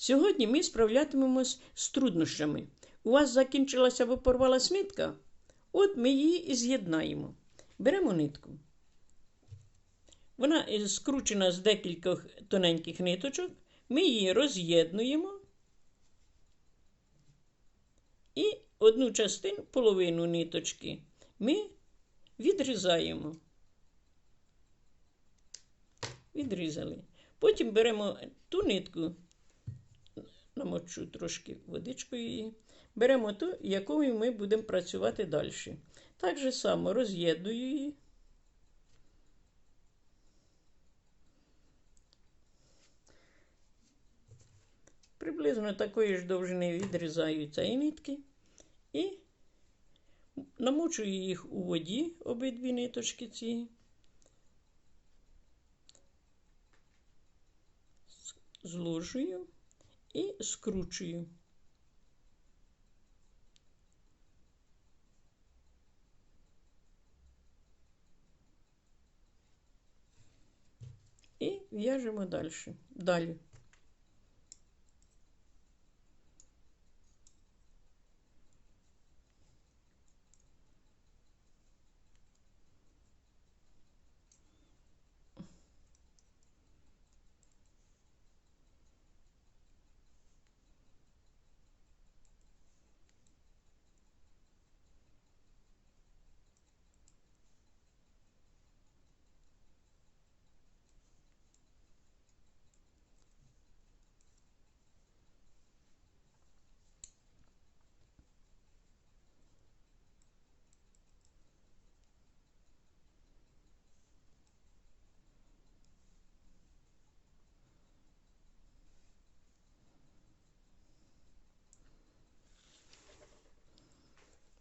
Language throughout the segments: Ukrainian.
Сьогодні ми справлятимемось з труднощами. У вас закінчилася або порвалась нитка? От ми її і з'єднаємо. Беремо нитку. Вона е, скручена з декількох тоненьких ниточок. Ми її роз'єднуємо і одну частину, половину ниточки, ми відрізаємо. Відрізали. Потім беремо ту нитку, намочу трошки водичкою її, беремо ту, якою ми будемо працювати далі. Так же само роз'єдную її. Приблизно такої ж довжини відрізаються і нитки. І намочую їх у воді, обидві ниточки ці. Зложую і скручую. І в'яжемо далі. Далі.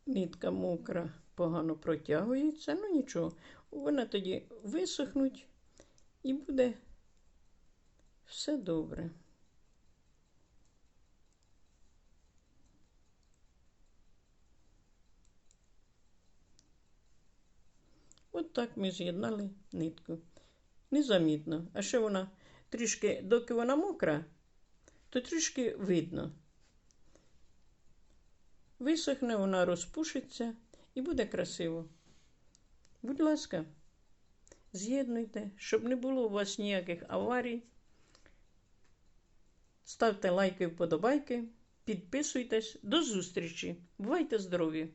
Нитка мокра, погано протягується, ну нічого. Вона тоді висохнуть і буде все добре. От так ми з'єднали нитку. Незамітно. А ще вона трішки, доки вона мокра, то трішки видно. Висохне, вона розпушиться і буде красиво. Будь ласка, з'єднуйте, щоб не було у вас ніяких аварій. Ставте лайки, вподобайки, підписуйтесь. До зустрічі. Бувайте здорові!